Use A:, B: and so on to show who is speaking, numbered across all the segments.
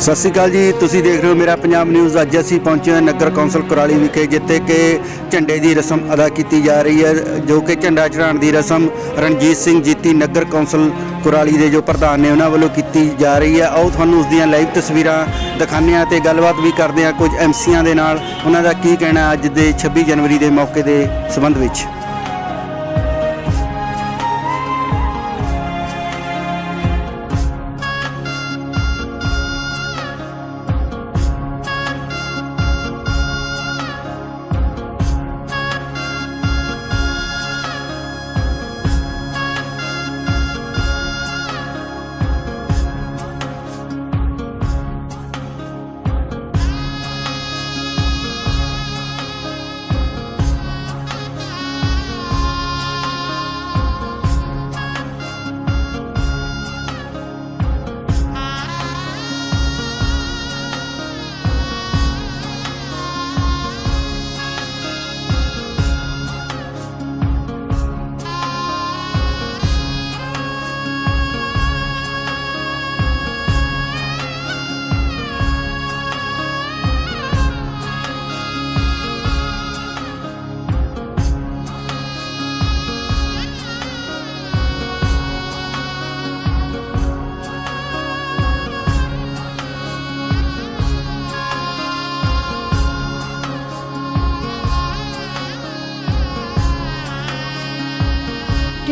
A: ਸਤਿ ਸ਼੍ਰੀ ਅਕਾਲ ਜੀ। ਤੁਸੀਂ ਦੇਖ ਰਹੇ ਹੋ ਮੇਰਾ ਪੰਜਾਬ ਨਿਊਜ਼ ਅੱਜ ਅਸੀਂ ਪਹੁੰਚੇ ਹਾਂ ਨਗਰ ਕੌਂਸਲ ਕੁਰਾਲੀ ਵਿਖੇ, ਜਿੱਥੇ ਕਿ ਝੰਡੇ ਦੀ ਰਸਮ ਅਦਾ ਕੀਤੀ ਜਾ ਰਹੀ ਹੈ, ਜੋ ਕਿ ਝੰਡਾ ਚੜਾਉਣ ਦੀ ਰਸਮ ਰਣਜੀਤ ਸਿੰਘ ਜੀਤੀ ਨਗਰ ਕੌਂਸਲ ਕੁਰਾਲੀ ਦੇ ਜੋ ਪ੍ਰਧਾਨ ਨੇ ਉਹਨਾਂ ਵੱਲੋਂ ਕੀਤੀ ਜਾ ਰਹੀ ਹੈ। ਆਓ ਤੁਹਾਨੂੰ ਉਸ ਦੀਆਂ ਲਾਈਵ ਤਸਵੀਰਾਂ ਦਿਖਾਉਂਦੇ ਹਾਂ ਤੇ ਗੱਲਬਾਤ ਵੀ ਕਰਦੇ ਹਾਂ ਕੁਝ ਐਮਸੀਆਂ ਦੇ ਨਾਲ। ਉਹਨਾਂ ਦਾ ਕੀ ਕਹਿਣਾ ਅੱਜ ਦੇ 26 ਜਨਵਰੀ ਦੇ ਮੌਕੇ ਦੇ ਸੰਬੰਧ ਵਿੱਚ?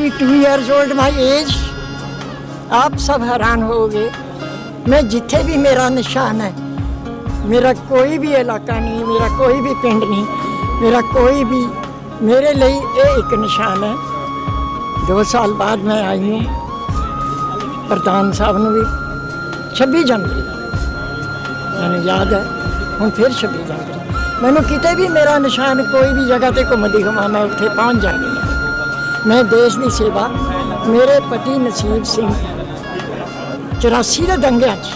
B: 42 years old my age ਆਪ ਸਭ ਹੈਰਾਨ ਹੋਗੇ ਮੈਂ ਜਿੱਥੇ ਵੀ ਮੇਰਾ ਨਿਸ਼ਾਨ ਹੈ ਮੇਰਾ ਕੋਈ ਵੀ ਇਲਾਕਾ ਨਹੀਂ ਮੇਰਾ ਕੋਈ ਵੀ ਪਿੰਡ ਨਹੀਂ ਮੇਰਾ ਕੋਈ ਵੀ ਮੇਰੇ ਲਈ ਇਹ ਇੱਕ ਨਿਸ਼ਾਨ ਹੈ 2 ਸਾਲ ਬਾਅਦ ਮੈਂ ਆਈ ਹਾਂ ਪ੍ਰਧਾਨ ਸਾਹਿਬ ਨੂੰ ਵੀ 26 ਜਨਵਰੀ ਮੈਨੂੰ ਯਾਦ ਹੈ ਹੁਣ ਫਿਰ 26 ਜਨਵਰੀ ਮੈਨੂੰ ਕਿਤੇ ਵੀ ਮੇਰਾ ਨਿਸ਼ਾਨ ਕੋਈ ਵੀ ਜਗ੍ਹਾ ਤੇ ਘੁੰਮਦੀ ਘੁਮਾਣਾ ਉੱਥੇ ਪਹੁੰਚ ਜਾਂਦੀ ਮੈਂ ਦੇਸ਼ ਦੀ ਸੇਵਾ ਮੇਰੇ ਪਤੀ ਨਸੀਬ ਸਿੰਘ 84 ਦੇ ਦੰਗਿਆਂ 'ਚ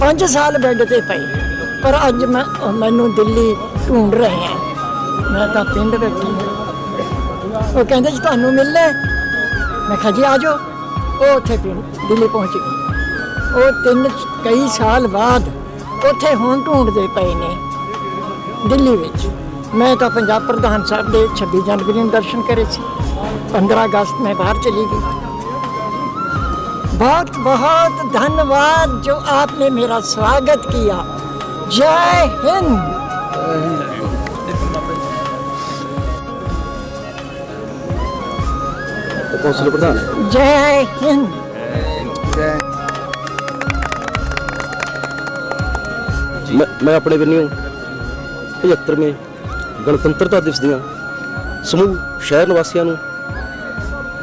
B: 5 ਸਾਲ ਬੈੱਡ ਤੇ ਪਏ, ਪਰ ਅੱਜ ਮੈਂ ਮੈਨੂੰ ਦਿੱਲੀ ਢੂੰਡ ਰਹੇ ਆ ਮੈਂ ਤਾਂ ਪਿੰਡ ਬੈਠੀ ਹਾਂ। ਉਹ ਕਹਿੰਦੇ ਜੀ ਤੁਹਾਨੂੰ ਮਿਲਣਾ ਹੈ? ਮੈਂ ਕਿਹਾ ਜੀ ਆ ਜਾਓ। ਉਹ ਉੱਥੇ ਪਿੰਡ ਦਿੱਲੀ ਪਹੁੰਚ ਗਏ। ਉਹ ਤਿੰਨ ਕਈ ਸਾਲ ਬਾਅਦ ਉੱਥੇ ਹੁਣ ਢੂੰਡਦੇ ਪਏ ਨੇ ਦਿੱਲੀ ਵਿੱਚ। ਮੈਂ ਤਾਂ ਪੰਜਾਬ ਪ੍ਰਧਾਨ ਸਾਹਿਬ ਦੇ 26 ਜਨਵਰੀ ਨੂੰ ਦਰਸ਼ਨ ਕਰੇ ਸੀ 15 ਅਗਸਤ ਮੈਂ ਬਾਹਰ चली गई बहुत बहुत धन्यवाद जो आपने मेरा स्वागत किया जय हिंद
A: ਕੌਂਸਲ ਪ੍ਰਧਾਨ
B: जय हिंद
C: ਮੈਂ ਮੈਂ ਆਪਣੇ ਵੱਲੋਂ 75ਵੇਂ ਗਣਤੰਤਰਤਾ ਦਿਵਸ ਦੀਆਂ ਸਮੂਹ, ਸ਼ਹਿਰ ਨਿਵਾਸੀਆਂ ਨੂੰ,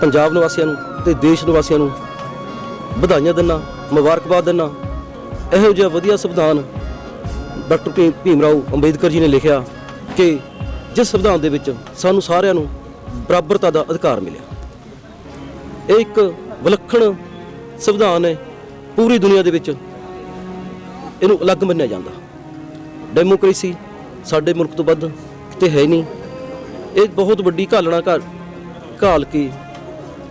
C: ਪੰਜਾਬ ਨਿਵਾਸੀਆਂ ਨੂੰ ਤੇ ਦੇਸ਼ ਨਿਵਾਸੀਆਂ ਨੂੰ ਵਧਾਈਆਂ ਦਿੰਦਾ ਮੁਬਾਰਕਬਾਦ ਦਿੰਦਾ ਇਹੋ ਜਿਹਾ ਵਧੀਆ ਸੰਵਿਧਾਨ ਡਾਕਟਰ ਭੀ- ਭੀਮ ਰਾਓ ਅੰਬੇਦਕਰ ਜੀ ਨੇ ਲਿਖਿਆ ਕਿ ਜਿਸ ਸੰਵਿਧਾਨ ਦੇ ਵਿੱਚ ਸਾਨੂੰ ਸਾਰਿਆਂ ਨੂੰ ਬਰਾਬਰਤਾ ਦਾ ਅਧਿਕਾਰ ਮਿਲਿਆ। ਇਹ ਇੱਕ ਵਿਲੱਖਣ ਸੰਵਿਧਾਨ ਹੈ। ਪੂਰੀ ਦੁਨੀਆ ਦੇ ਵਿੱਚ ਇਹਨੂੰ ਅਲੱਗ ਮੰਨਿਆ ਜਾਂਦਾ। ਡੈਮੋਕ੍ਰੇਸੀ ਸਾਡੇ ਮੁਲਕ ਤੋਂ ਵੱਧ ਕਿਤੇ ਹੈ ਨਹੀਂ। ਇਹ ਬਹੁਤ ਵੱਡੀ ਘਾਲਣਾ ਘਾ- ਘਾਲ ਕੇ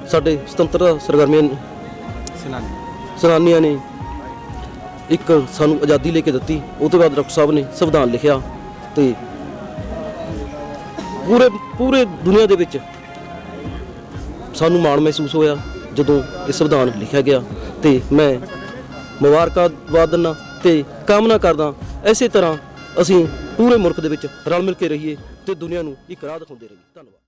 C: ਸਾਡੇ ਸੁਤੰਤਰਤਾ ਸਰਗਰਮੀਆਂ ਨੇ ਸੈਨਾਨੀਆਂ। ਨੇ ਇੱਕ ਸਾਨੂੰ ਆਜ਼ਾਦੀ ਲੈ ਕੇ ਦਿੱਤੀ। ਉਹ ਤੋਂ ਬਾਅਦ ਡਾਕਟਰ ਸਾਹਿਬ ਨੇ ਸੰਵਿਧਾਨ ਲਿਖਿਆ ਤੇ ਪੂਰੇ ਪੂਰੇ ਦੁਨੀਆ ਦੇ ਵਿੱਚ ਸਾਨੂੰ ਮਾਣ ਮਹਿਸੂਸ ਹੋਇਆ ਜਦੋਂ ਇਹ ਸੰਵਿਧਾਨ ਲਿਖਿਆ ਗਿਆ ਤੇ ਮੈਂ ਮੁਬਾਰਕਬਾਦ ਦਿੰਦਾ ਤੇ ਕਾਮਨਾ ਕਰਦਾ। ਐਸੇ ਤਰ੍ਹਾਂ ਅਸੀਂ ਪੂਰੇ ਮੁਲਕ ਦੇ ਵਿੱਚ ਰਲ ਮਿਲ ਕੇ ਰਹੀਏ ਤੇ ਦੁਨੀਆ ਨੂੰ ਇੱਕ ਰਾਹ ਦਿਖਾਉਂਦੇ ਰਹੀਏ। ਧੰਨਵਾਦ।